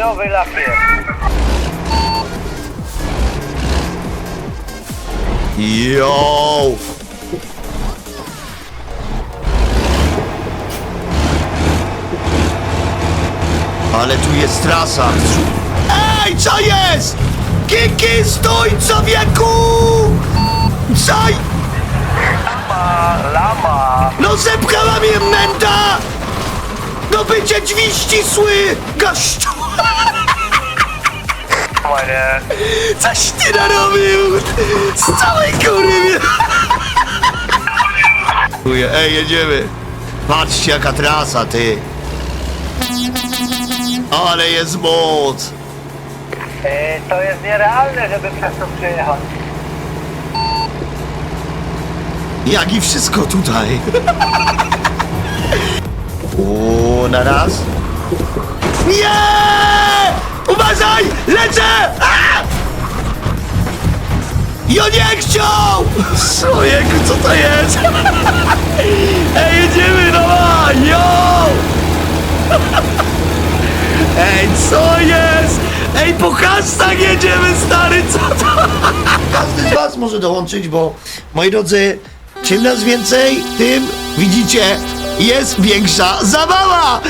nowy lakier. Yo! Ale tu jest trasa. Ej, co jest? Kiki, stój, człowieku! Czaj! Lama, lama. No zepchała mnie menda! No będzie drzwi ścisły, gościu! Panie. Coś ty narobił! Z całej góry. Ej, jedziemy. Patrzcie, jaka trasa, ty. Ale jest moc. E, to jest nierealne, żeby przez to przejechać. Jak i wszystko tutaj. O, na raz. Nie! Lecę! A! Ja nie chciał! Człowieku, co to jest? Ej, jedziemy, dawaj! Yo! Ej, co jest? Ej, po hashtag jedziemy, stary, co to? Każdy z was może dołączyć, bo, moi drodzy, czym nas więcej, tym, widzicie, jest większa zabawa!